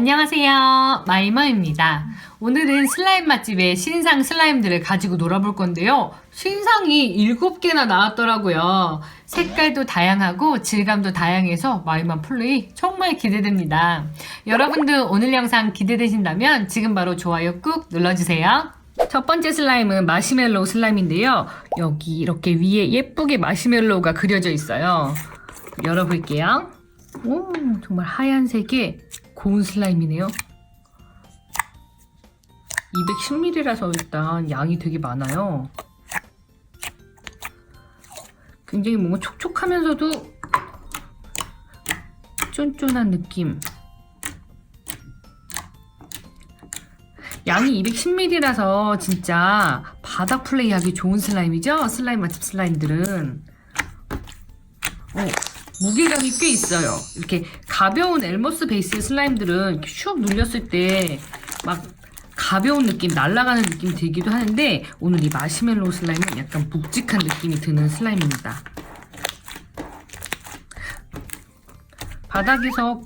안녕하세요. 마이머입니다. 오늘은 슬라임 맛집의 신상 슬라임들을 가지고 놀아볼 건데요. 신상이 7개나 나왔더라고요. 색깔도 다양하고 질감도 다양해서 마이만 플레이 정말 기대됩니다. 여러분들 오늘 영상 기대되신다면 지금 바로 좋아요 꾹 눌러주세요. 첫 번째 슬라임은 마시멜로우 슬라임인데요. 여기 이렇게 위에 예쁘게 마시멜로우가 그려져 있어요. 열어볼게요. 오, 정말 하얀색의 고운 슬라임이네요. 210ml라서 일단 양이 되게 많아요. 굉장히 뭔가 촉촉하면서도 쫀쫀한 느낌. 양이 210ml라서 진짜 바닥 플레이하기 좋은 슬라임이죠? 슬라임 맛집 슬라임들은. 어, 무게감이 꽤 있어요. 이렇게 가벼운 엘모스 베이스의 슬라임들은 슉 눌렸을 때 막 가벼운 느낌, 날아가는 느낌이 들기도 하는데 오늘 이 마시멜로우 슬라임은 약간 묵직한 느낌이 드는 슬라임입니다. 바닥에서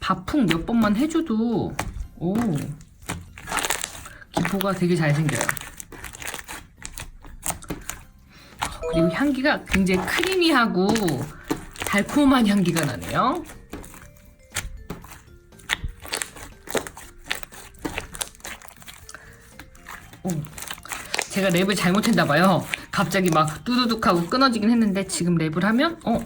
바풍 몇 번만 해줘도 오 기포가 되게 잘 생겨요. 그리고 향기가 굉장히 크리미하고 달콤한 향기가 나네요. 오, 제가 랩을 잘못했나봐요. 갑자기 막 뚜두둑 하고 끊어지긴 했는데 지금 랩을 하면, 어?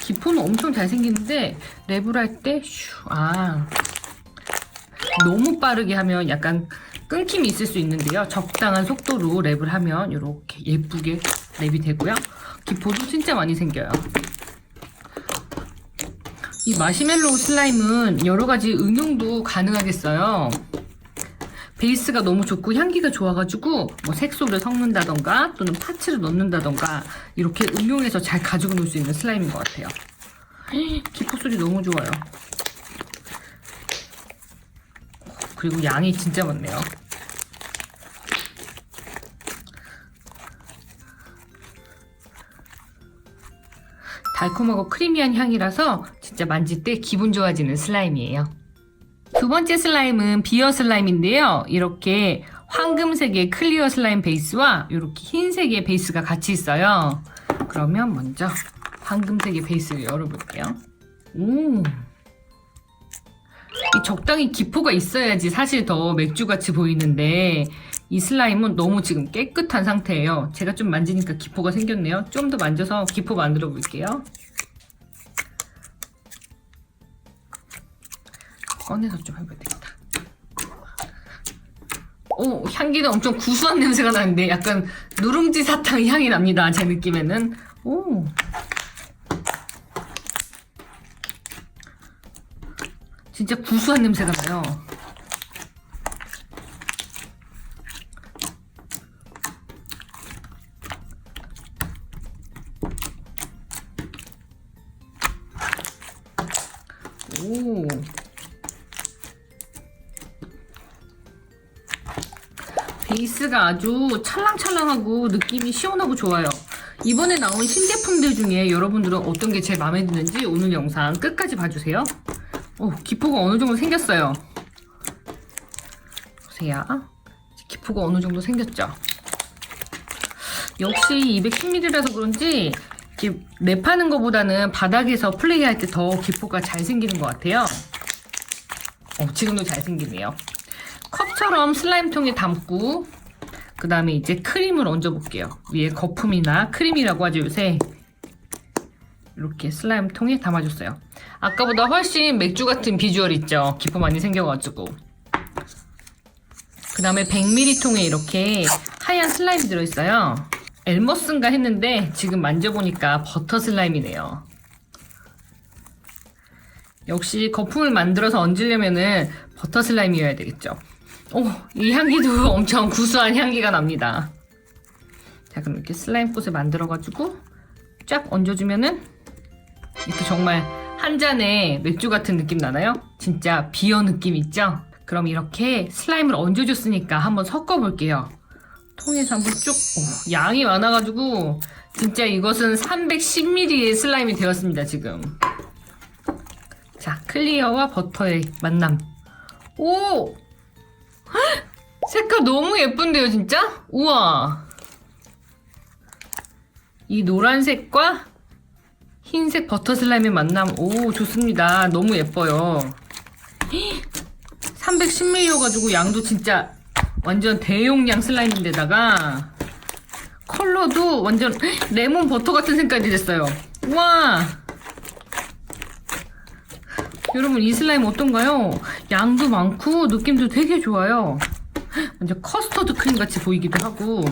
기포는 엄청 잘생기는데 랩을 할 때, 슈, 아. 너무 빠르게 하면 약간 끊김이 있을 수 있는데요. 적당한 속도로 랩을 하면 이렇게 예쁘게 랩이 되고요. 기포도 진짜 많이 생겨요. 이 마시멜로우 슬라임은 여러 가지 응용도 가능하겠어요. 베이스가 너무 좋고 향기가 좋아가지고 뭐 색소를 섞는다던가 또는 파츠를 넣는다던가 이렇게 응용해서 잘 가지고 놀 수 있는 슬라임인 것 같아요. 기포 소리 너무 좋아요. 그리고 양이 진짜 많네요. 달콤하고 크리미한 향이라서 진짜 만질 때 기분 좋아지는 슬라임이에요. 두 번째 슬라임은 비어 슬라임인데요. 이렇게 황금색의 클리어 슬라임 베이스와 이렇게 흰색의 베이스가 같이 있어요. 그러면 먼저 황금색의 베이스를 열어볼게요. 오. 이 적당히 기포가 있어야지 사실 더 맥주같이 보이는데 이 슬라임은 너무 지금 깨끗한 상태예요. 제가 좀 만지니까 기포가 생겼네요. 좀 더 만져서 기포 만들어 볼게요. 꺼내서 좀 해봐야 되겠다. 오, 향기는 엄청 구수한 냄새가 나는데 약간 누룽지 사탕 향이 납니다. 제 느낌에는. 오. 진짜 구수한 냄새가 나요. 베이스가 아주 찰랑찰랑하고 느낌이 시원하고 좋아요. 이번에 나온 신제품들 중에 여러분들은 어떤 게 제일 마음에 드는지 오늘 영상 끝까지 봐주세요. 오, 기포가 어느 정도 생겼어요. 보세요. 기포가 어느 정도 생겼죠? 역시 210ml라서 그런지 랩하는 것보다는 바닥에서 플레이할 때 더 기포가 잘 생기는 것 같아요. 어, 지금도 잘 생기네요. 컵처럼 슬라임통에 담고 그 다음에 이제 크림을 얹어볼게요. 위에 거품이나 크림이라고 하죠 요새. 이렇게 슬라임 통에 담아줬어요. 아까보다 훨씬 맥주 같은 비주얼 있죠. 기포 많이 생겨가지고. 그 다음에 100ml 통에 이렇게 하얀 슬라임이 들어있어요. 엘머스인가 했는데 지금 만져보니까 버터 슬라임이네요. 역시 거품을 만들어서 얹으려면은 버터 슬라임이어야 되겠죠. 오, 이 향기도 엄청 구수한 향기가 납니다. 자, 그럼 이렇게 슬라임 꽃을 만들어가지고 쫙 얹어주면은 이렇게 정말 한 잔에 맥주 같은 느낌 나나요? 진짜 비어 느낌 있죠? 그럼 이렇게 슬라임을 얹어줬으니까 한번 섞어볼게요. 통에서 한번 쭉, 오, 양이 많아가지고 진짜 이것은 310ml의 슬라임이 되었습니다, 지금. 자, 클리어와 버터의 만남. 오! 헉! 색깔 너무 예쁜데요, 진짜? 우와! 이 노란색과 흰색 버터 슬라임의 만남. 오, 좋습니다. 너무 예뻐요. 310ml여가지고 양도 진짜 완전 대용량 슬라임인데다가 컬러도 완전 레몬 버터 같은 색깔이 됐어요. 와! 여러분 이 슬라임 어떤가요? 양도 많고 느낌도 되게 좋아요. 완전 커스터드 크림 같이 보이기도 하고.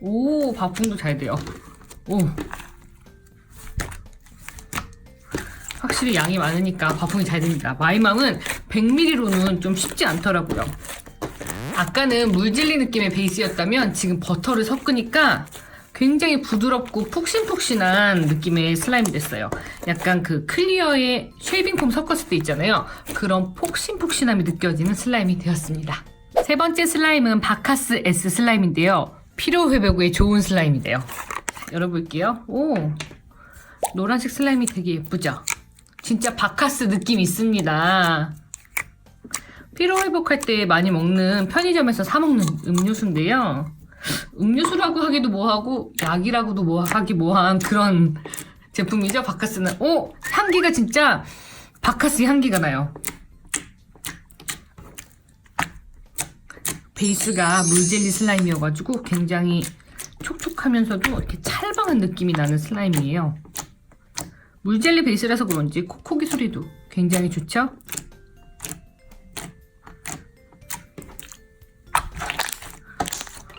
오, 바풍도 잘 돼요. 오. 확실히 양이 많으니까 바풍이 잘 됩니다. 마이맘은 100ml로는 좀 쉽지 않더라고요. 아까는 물젤리 느낌의 베이스였다면 지금 버터를 섞으니까 굉장히 부드럽고 푹신푹신한 느낌의 슬라임이 됐어요. 약간 그 클리어에 쉐이빙 폼 섞었을 때 있잖아요. 그런 폭신폭신함이 느껴지는 슬라임이 되었습니다. 세 번째 슬라임은 바카스 S 슬라임인데요. 피로 회복에 좋은 슬라임이래요. 자, 열어볼게요. 오, 노란색 슬라임이 되게 예쁘죠? 진짜 바카스 느낌 있습니다. 피로 회복할 때 많이 먹는 편의점에서 사 먹는 음료수인데요. 음료수라고 하기도 뭐하고 약이라고도 뭐 하기 뭐한 그런 제품이죠. 바카스는 오 향기가 진짜 바카스 향기가 나요. 베이스가 물젤리 슬라임이어가지고 굉장히 촉촉하면서도 이렇게 찰방한 느낌이 나는 슬라임이에요. 물젤리 베이스라서 그런지 콕콕이 소리도 굉장히 좋죠?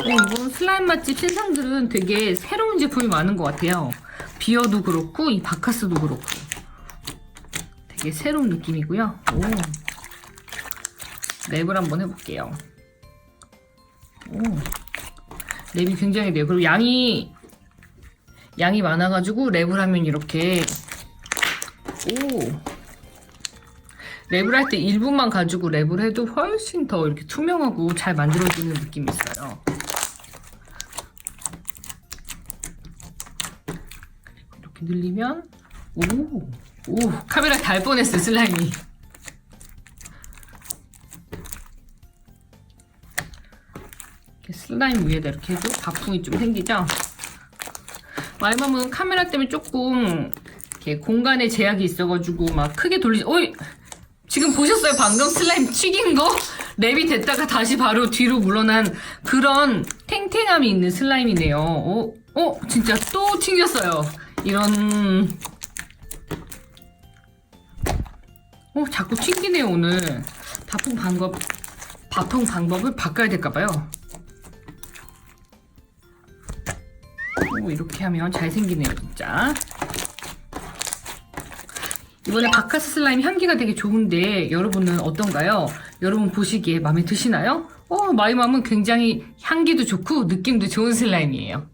이번 슬라임 맛집 신상들은 되게 새로운 제품이 많은 것 같아요. 비어도 그렇고 이 바카스도 그렇고 되게 새로운 느낌이고요. 오. 랩을 한번 해볼게요. 오. 랩이 굉장히 돼요. 그리고 양이 양이 많아가지고 랩을 하면 이렇게 오 랩을 할때 1분만 가지고 랩을 해도 훨씬 더 이렇게 투명하고 잘 만들어지는 느낌이 있어요. 이렇게 늘리면 오, 오 카메라 달 뻔했어 슬라임이. 이렇게 슬라임 위에다 이렇게 해도 바풍이 좀 생기죠. 마이맘은 카메라 때문에 조금 이렇게 공간에 제약이 있어가지고 막 크게 돌리지. 어이 지금 보셨어요? 방금 슬라임 튀긴 거? 랩이 됐다가 다시 바로 뒤로 물러난 그런 탱탱함이 있는 슬라임이네요. 어, 어, 진짜 또 튕겼어요. 이런. 어, 자꾸 튕기네요, 오늘. 바풍 방법, 바풍 방법을 바꿔야 될까봐요. 오, 이렇게 하면 잘 생기네요, 진짜. 이번에 바카스 슬라임 향기가 되게 좋은데 여러분은 어떤가요? 여러분 보시기에 마음에 드시나요? 어, 마이 맘은 굉장히 향기도 좋고 느낌도 좋은 슬라임이에요.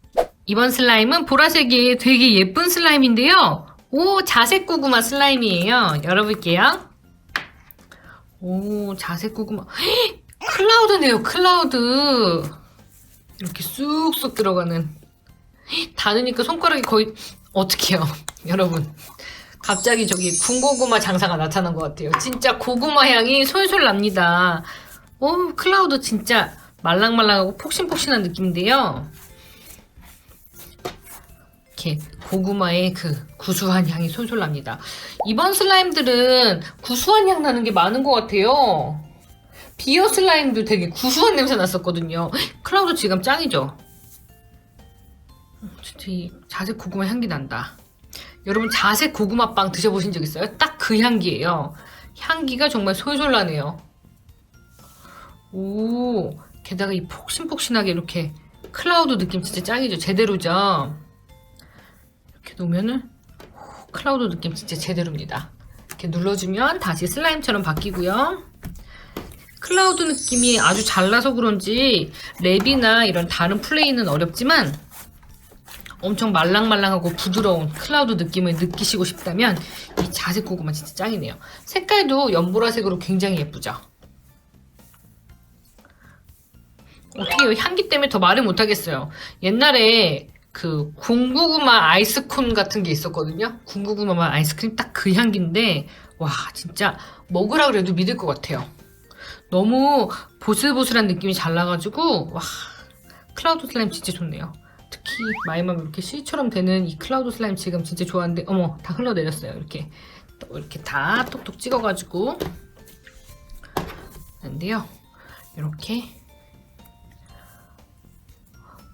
이번 슬라임은 보라색이 되게 예쁜 슬라임인데요. 오, 자색 고구마 슬라임이에요. 열어볼게요. 오, 자색 고구마. 헉, 클라우드네요, 클라우드. 이렇게 쑥쑥 들어가는. 헉, 닿으니까 손가락이 거의, 어떡해요, 여러분. 갑자기 저기 군고구마 장사가 나타난 것 같아요. 진짜 고구마 향이 솔솔 납니다. 오, 클라우드 진짜 말랑말랑하고 폭신폭신한 느낌인데요. 이렇게 고구마의 그 구수한 향이 솔솔 납니다. 이번 슬라임들은 구수한 향 나는 게 많은 것 같아요. 비어 슬라임도 되게 구수한 냄새 났었거든요. 클라우드 지금 짱이죠? 진짜 이 자색 고구마 향기 난다. 여러분 자색 고구마빵 드셔보신 적 있어요? 딱 그 향기예요. 향기가 정말 솔솔 나네요. 오, 게다가 이 폭신폭신하게 이렇게 클라우드 느낌 진짜 짱이죠. 제대로죠. 이렇게 놓으면은 오, 클라우드 느낌 진짜 제대로입니다. 이렇게 눌러주면 다시 슬라임처럼 바뀌고요. 클라우드 느낌이 아주 잘나서 그런지 랩이나 이런 다른 플레이는 어렵지만 엄청 말랑말랑하고 부드러운 클라우드 느낌을 느끼시고 싶다면 이 자색 고구마 진짜 짱이네요. 색깔도 연보라색으로 굉장히 예쁘죠? 어떻게 향기 때문에 더 말을 못하겠어요. 옛날에 그 군고구마 아이스콘 같은 게 있었거든요. 군고구마 맛 아이스크림 딱 그 향기인데 와 진짜 먹으라 그래도 믿을 것 같아요. 너무 보슬보슬한 느낌이 잘 나가지고 와 클라우드 슬라임 진짜 좋네요. 특히 마이맘 이렇게 C처럼 되는 이 클라우드 슬라임 지금 진짜 좋아하는데 어머 다 흘러내렸어요. 이렇게 또 이렇게 다 톡톡 찍어가지고 근데요 이렇게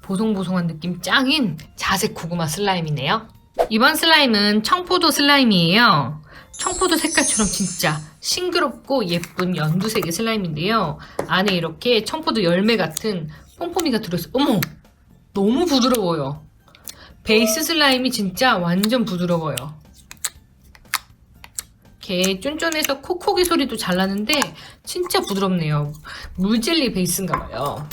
보송보송한 느낌 짱인 자색 고구마 슬라임이네요. 이번 슬라임은 청포도 슬라임이에요. 청포도 색깔처럼 진짜 싱그럽고 예쁜 연두색의 슬라임인데요. 안에 이렇게 청포도 열매 같은 pompo미가 들어있어요. 어머! 너무 부드러워요. 베이스 슬라임이 진짜 완전 부드러워요. 이렇게 쫀쫀해서 콕콕이 소리도 잘 나는데 진짜 부드럽네요. 물젤리 베이스인가 봐요.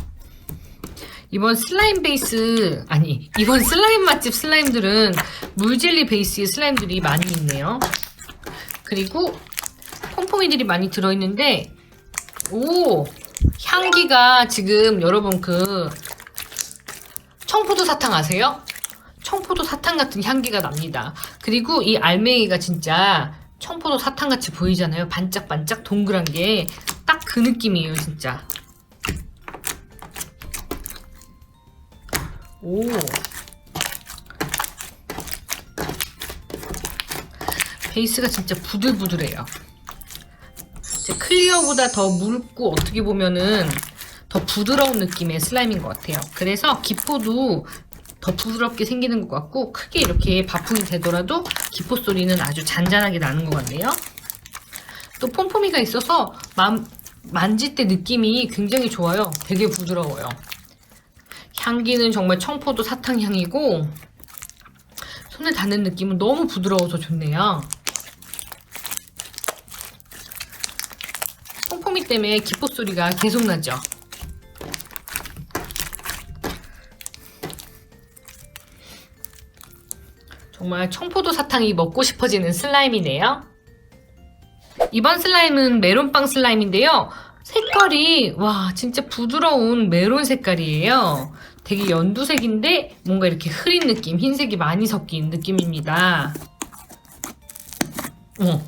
이번 슬라임 베이스 아니 이번 슬라임 맛집 슬라임들은 물젤리 베이스의 슬라임들이 많이 있네요. 그리고 pompo미들이 많이 들어있는데 오 향기가 지금 여러분 그 청포도 사탕 아세요? 청포도 사탕 같은 향기가 납니다. 그리고 이 알맹이가 진짜 청포도 사탕 같이 보이잖아요. 반짝반짝 동그란 게 딱 그 느낌이에요, 진짜. 오. 베이스가 진짜 부들부들해요. 클리어보다 더 묽고 어떻게 보면은 더 부드러운 느낌의 슬라임인 것 같아요. 그래서 기포도 더 부드럽게 생기는 것 같고 크게 이렇게 바풍이 되더라도 기포 소리는 아주 잔잔하게 나는 것 같네요. 또 폼폼이가 있어서 만, 만질 때 느낌이 굉장히 좋아요. 되게 부드러워요. 향기는 정말 청포도 사탕 향이고 손에 닿는 느낌은 너무 부드러워서 좋네요. 폼폼이 때문에 기포 소리가 계속 나죠. 정말 청포도 사탕이 먹고 싶어지는 슬라임이네요. 이번 슬라임은 메론빵 슬라임인데요. 색깔이 와 진짜 부드러운 메론 색깔이에요. 되게 연두색인데 뭔가 이렇게 흐린 느낌, 흰색이 많이 섞인 느낌입니다. 어머.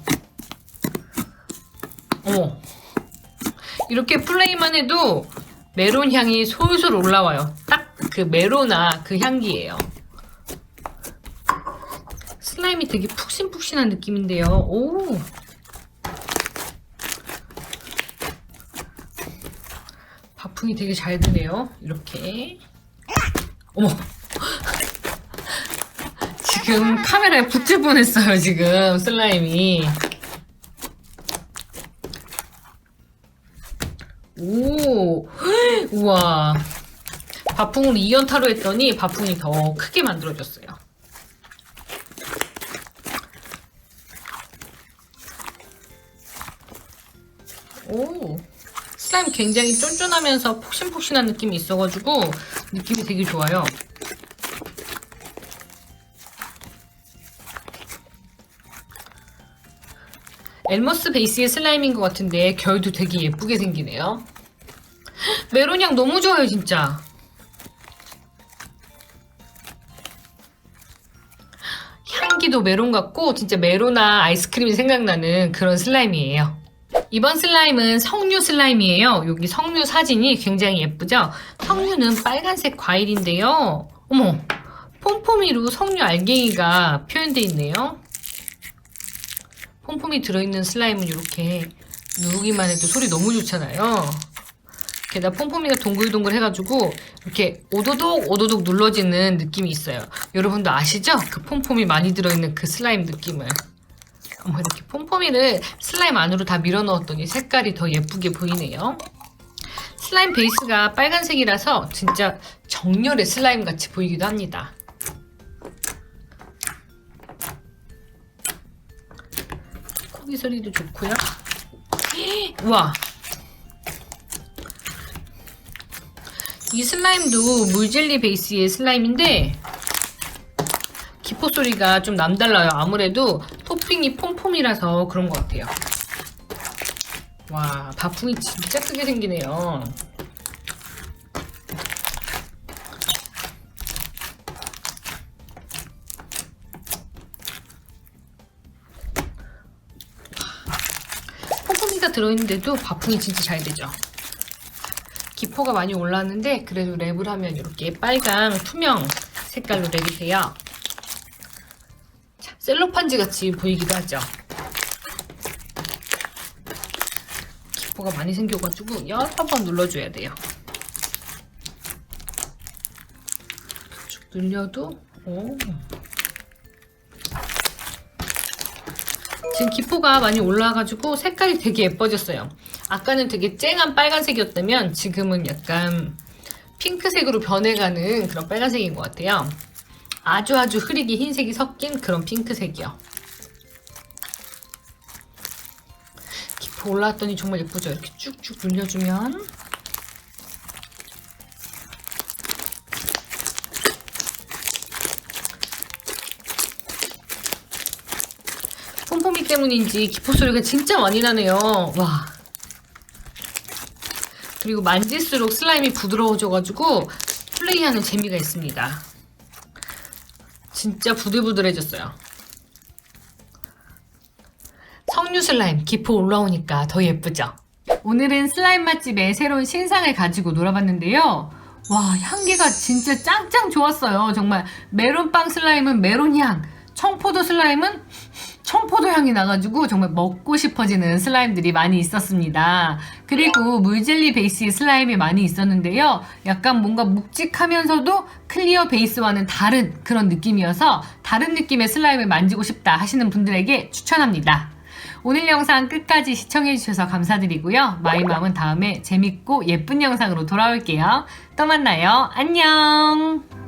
어머. 이렇게 플레이만 해도 메론 향이 솔솔 올라와요. 딱 그 메로나 그 향기예요. 슬라임이 되게 푹신푹신한 느낌인데요. 오. 바풍이 되게 잘 드네요. 이렇게. 어머. 지금 카메라에 붙을 뻔했어요, 지금 슬라임이. 오, 우와. 바풍을 2연타로 했더니 바풍이 더 크게 만들어졌어요. 슬라임 굉장히 쫀쫀하면서 폭신폭신한 느낌이 있어가지고 느낌이 되게 좋아요. 엘머스 베이스의 슬라임인 것 같은데 결도 되게 예쁘게 생기네요. 메론 향 너무 좋아요, 진짜. 향기도 메론 같고 진짜 메로나 아이스크림이 생각나는 그런 슬라임이에요. 이번 슬라임은 석류 슬라임이에요. 여기 석류 사진이 굉장히 예쁘죠? 석류는 빨간색 과일인데요. 어머, 폼포미로 석류 알갱이가 표현되어 있네요. 폼폼이 들어있는 슬라임은 이렇게 누르기만 해도 소리 너무 좋잖아요. 게다가 폼폼이가 동글동글 해가지고 이렇게 오도독 오도독 눌러지는 느낌이 있어요. 여러분도 아시죠? 그 폼폼이 많이 들어있는 그 슬라임 느낌을. 어머 이렇게 폼폼이를 슬라임 안으로 다 밀어 넣었더니 색깔이 더 예쁘게 보이네요. 슬라임 베이스가 빨간색이라서 진짜 정렬의 슬라임 같이 보이기도 합니다. 코기 소리도 좋고요. 와. 이 슬라임도 물젤리 베이스의 슬라임인데 기포 소리가 좀 남달라요. 아무래도 토핑이 퐁퐁이라서 그런 것 같아요. 와, 바풍이 진짜 크게 생기네요. 퐁퐁이가 들어있는데도 바풍이 진짜 잘 되죠. 기포가 많이 올랐는데 그래도 랩을 하면 이렇게 빨강 투명 색깔로 랩이 돼요. 자, 셀로판지 같이 보이기도 하죠. 기포가 많이 생겨가지고 여러 번 눌러줘야 돼요. 쭉 늘려도 오. 지금 기포가 많이 올라와가지고 색깔이 되게 예뻐졌어요. 아까는 되게 쨍한 빨간색이었다면 지금은 약간 핑크색으로 변해가는 그런 빨간색인 것 같아요. 아주 아주 흐리게 흰색이 섞인 그런 핑크색이요. 기포 올라왔더니 정말 예쁘죠? 이렇게 쭉쭉 눌려주면 폼폼이 때문인지 기포 소리가 진짜 많이 나네요. 와. 그리고 만질수록 슬라임이 부드러워져가지고 플레이하는 재미가 있습니다. 진짜 부들부들해졌어요. 석류 슬라임 기포 올라오니까 더 예쁘죠? 오늘은 슬라임 맛집에 새로운 신상을 가지고 놀아봤는데요. 와, 향기가 진짜 짱짱 좋았어요. 정말 메론빵 슬라임은 메론 향, 청포도 슬라임은 청포도 향이 나가지고 정말 먹고 싶어지는 슬라임들이 많이 있었습니다. 그리고 물젤리 베이스의 슬라임이 많이 있었는데요. 약간 뭔가 묵직하면서도 클리어 베이스와는 다른 그런 느낌이어서 다른 느낌의 슬라임을 만지고 싶다 하시는 분들에게 추천합니다. 오늘 영상 끝까지 시청해주셔서 감사드리고요. 마이맘은 다음에 재밌고 예쁜 영상으로 돌아올게요. 또 만나요. 안녕!